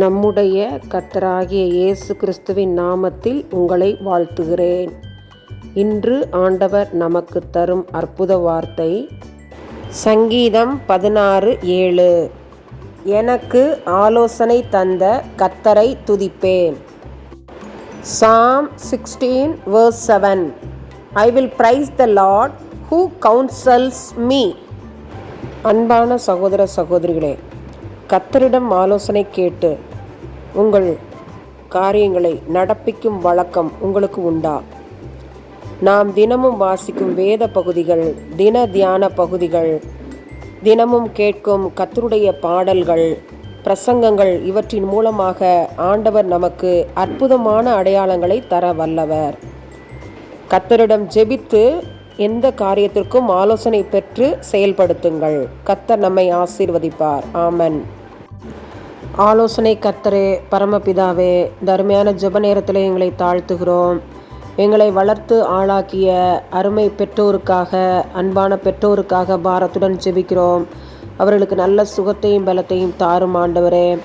நம்முடைய கத்தராகிய இயேசு கிறிஸ்துவின் நாமத்தில் உங்களை வாழ்த்துகிறேன். இன்று ஆண்டவர் நமக்கு தரும் அற்புத வார்த்தை சங்கீதம் பதினாறு ஏழு. எனக்கு ஆலோசனை தந்த கத்தரை துதிப்பேன். Psalm sixteen verse seven. I will praise the lord who counsels me. அன்பான சகோதர சகோதரிகளே கத்தரிடம் ஆலோசனை கேட்டு உங்கள் காரியங்களை நடப்பிக்கும் வழக்கம் உங்களுக்கு உண்டா? நாம் தினமும் வாசிக்கும் வேத பகுதிகள் தின தியான பகுதிகள் தினமும் கேட்கும் கத்தருடைய பாடல்கள் பிரசங்கங்கள் இவற்றின் மூலமாக ஆண்டவர் நமக்கு அற்புதமான அடையாளங்களை தர வல்லவர். கத்தரிடம் ஜெபித்து எந்த காரியத்திற்கும் ஆலோசனை பெற்று செயல்படுத்துங்கள். கத்தர் நம்மை ஆசீர்வதிப்பார். ஆமன். ஆலோசனை கத்தரே பரமபிதாவே இந்த அருமையான ஜெப நேரத்தில் எங்களை தாழ்த்துகிறோம். எங்களை வளர்த்து ஆளாக்கிய அருமை பெற்றோருக்காக அன்பான பெற்றோருக்காக பாரத்துடன் ஜெபிக்கிறோம். அவர்களுக்கு நல்ல சுகத்தையும் பலத்தையும் தாரும் ஆண்டவரே.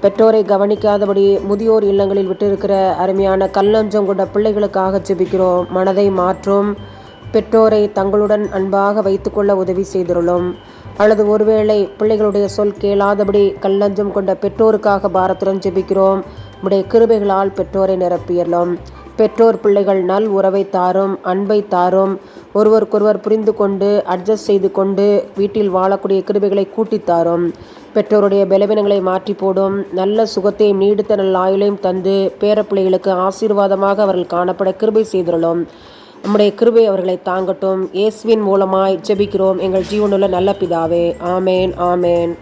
பெற்றோரை கவனிக்காதபடி முதியோர் இல்லங்களில் விட்டிருக்கிற அருமையான கல்லஞ்சம் கொண்ட பிள்ளைகளுக்காக ஜெபிக்கிறோம். மனதை மாற்றும். பெற்றோரை தங்களுடன் அன்பாக வைத்துக்கொள்ள உதவி செய்துள்ளோம். அல்லது ஒருவேளை பிள்ளைகளுடைய சொல் கேளாதபடி கல்லஞ்சம் கொண்ட பெற்றோருக்காக பாரத்துடன் ஜெபிக்கிறோம். உடைய கிருபைகளால் பெற்றோரை நிரப்பியறலும் பெற்றோர் பிள்ளைகள் நல் உறவை தாரும் அன்பை தாரும். ஒருவருக்கொருவர் புரிந்து கொண்டு அட்ஜஸ்ட் செய்து கொண்டு வீட்டில் வாழக்கூடிய கிருபைகளை கூட்டித்தாரும் பெற்றோருடைய பலவீனங்களை மாற்றி போடும். நல்ல சுகத்தையும் நீடித்த நல்ல ஆயுளையும் தந்து பேரப்பிள்ளைகளுக்கு ஆசீர்வாதமாக அவர்கள் காணப்பட கிருபை செய்துள்ளோம். நம்முடைய கிருபை அவர்களை தாங்கட்டும். இயேசுவின் மூலமாய் ஜெபிக்கிறோம். எங்கள் ஜீவனுள்ள நல்ல பிதாவே. ஆமேன் ஆமேன்.